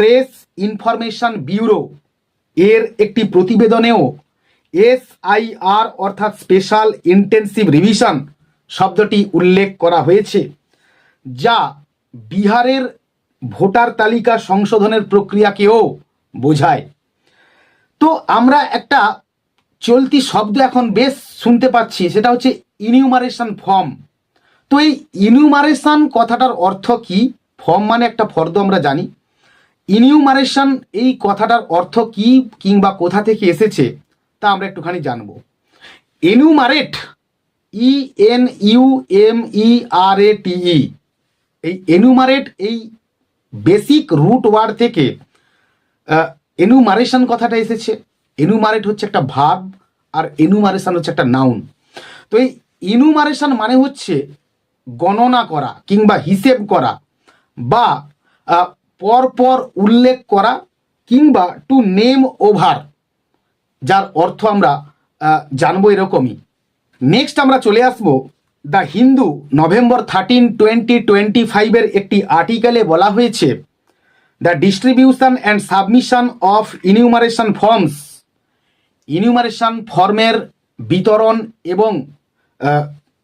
Press information bureau এর একটি প্রতিবেদনেও এসআইআর অর্থাৎ স্পেশাল ইন্টেন্সিভ রিভিশন শব্দটি উল্লেখ করা হয়েছে, যা বিহারের ভোটার তালিকা সংশোধনের প্রক্রিয়াকেও বোঝায়। তো আমরা একটা চলতি শব্দ এখন বেশ শুনতে পাচ্ছি, সেটা হচ্ছে ইনিউমারেশন ফর্ম তো এই ইনিউমারেশন কথাটার অর্থ কি? ফর্ম মানে একটা ফর্দ আমরা জানি। ইনিউমারেশন এই কথাটার অর্থ কি কিংবা কোথা থেকে এসেছে, তা আমরা একটুখানি জানব। Enumerate E N U M E R A T E এই এনুমারেট এই বেসিক রুট ওয়ার্ড থেকে এনুমারেশন কথাটা এসেছে। এনুমারেট হচ্ছে একটা ভাব আর এনুমারেশন হচ্ছে একটা নাউন। তো এই ইনুমারেশন মানে হচ্ছে গণনা করা কিংবা হিসেব করা বা পরপর উল্লেখ করা কিংবা টু নেম ওভার যার অর্থ আমরা জানব এরকমই। নেক্সট আমরা চলে আসব the Hindu November thirteen twenty twenty ফাইভের একটি আর্টিকেলে বলা হয়েছে the distribution and submission of enumeration forms enumeration ফর্মের বিতরণ এবং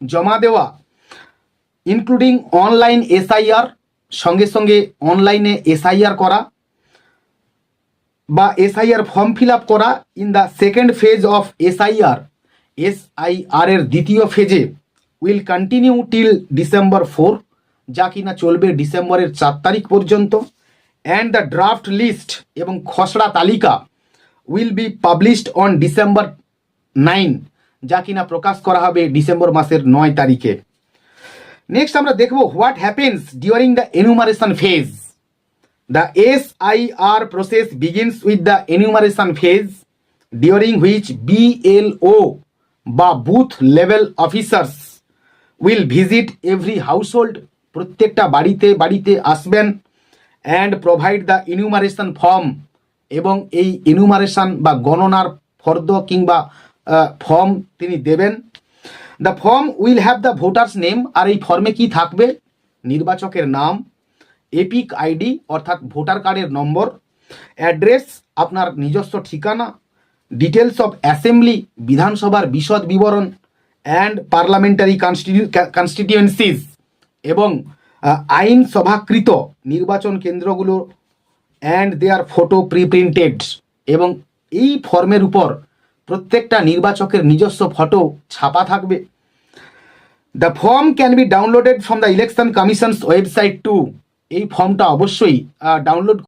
জমা দেওয়া ইনক্লুডিং অনলাইন এসআইআর সঙ্গে সঙ্গে অনলাইনে এসআইআর করা বা এসআইআর ফর্ম ফিল আপ করা in the second phase of SIR SIR এর দ্বিতীয় ফেজে will continue till December four যা কিনা চলবে ডিসেম্বরের চার তারিখ পর্যন্ত অ্যান্ড দ্য ড্রাফট লিস্ট এবং খসড়া তালিকা will be published on December nine যা কিনা প্রকাশ করা হবে ডিসেম্বর মাসের নয় তারিখে। নেক্সট আমরা দেখব what happens during the enumeration phase The SIR process begins with the enumeration phase, during which BLO বা booth level officers will visit every household প্রত্যেকটা বাড়িতে বাড়িতে আসবেন and provide the enumeration form এবং এই ইনিউমারেশন বা গণনার ফর্দ কিংবা ফর্ম তিনি দেবেন। The form will have the voters name আর এই ফর্মে কি থাকবে? নির্বাচকের নাম, এপিক আইডি অর্থাৎ ভোটার কার্ডের নম্বর, অ্যাড্রেস, আপনার নিজস্ব ঠিকানা ডিটেলস অফ অ্যাসেম্বলি, বিধানসভার বিশদ বিবরণ অ্যান্ড পার্লামেন্টারি কনস্টিটিউয়েন্সিস এবং আইন সভাকৃত নির্বাচন কেন্দ্রগুলো and their photo pre printed এবং এই ফর্মের উপর প্রত্যেকটা নির্বাচকের নিজস্ব ফটো ছাপা থাকবে। The form can be downloaded from the election commission's website to এই ফর্মটা অবশ্যই ডাউনলোড